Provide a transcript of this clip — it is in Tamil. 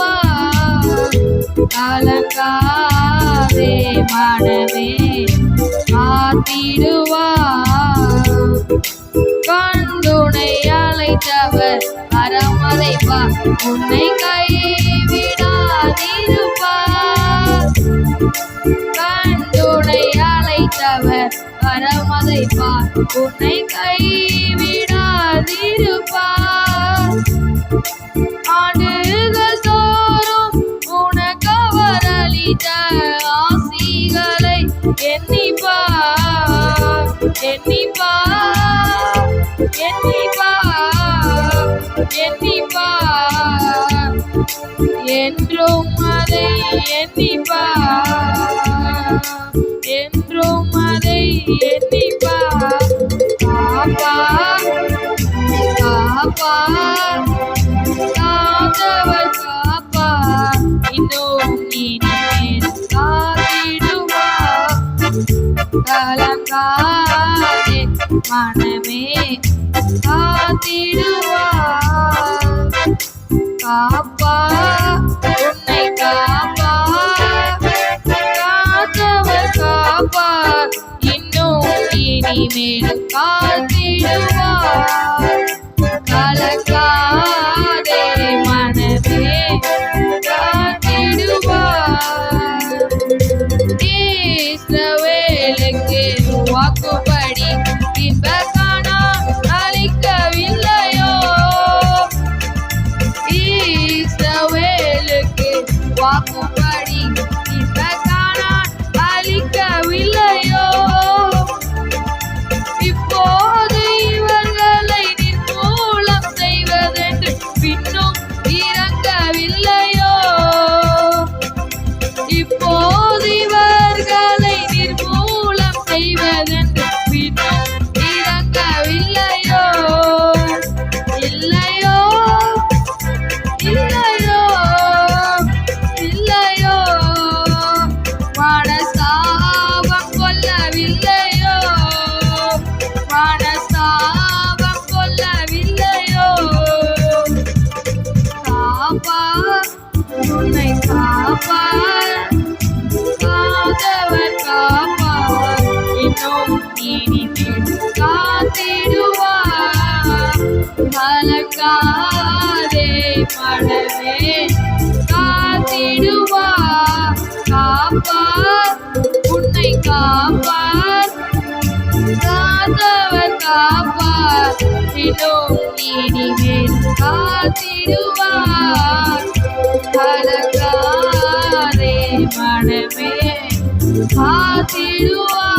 காத்திடுவார் கலங்காதே மனமே காத்திடுவார் கண்துணை அழைத்தவர் அறமதைப்பார் உன்னை கைவிடாதிருப்பார் கண்துணை அழைத்தவர் அறமதைப்பார் உன்னை கைவிடாதிருப்பார் எண்ணிப்பார் எண்ணிப்பார் எண்ணிப்பார் எண்ணிப்பார் என்றும் அதை எண்ணிப்பார் என்றும் அதை எண்ணிப்பார் காப்பார் காப்பார் காத்தவர் காப்பார் இன்னும் கலங்காதே மனமே காத்திடுவார் காப்பா உன்னை காப்பா. காத்தவர் காப்பா. இன்னும் இனிமேல் காத்திடுவார் கலங்காதே மனமே காத்திடுவார் இஸ்ரவேலுக்கு coloco கலங்காதே மனமே காத்திடுவார் காப்பார் உன்னை காப்பார் காத்தவர் காப்பார் இன்னும் இனிமேல் காத்திடுவார் கலங்காதே மனமே காத்திடுவார்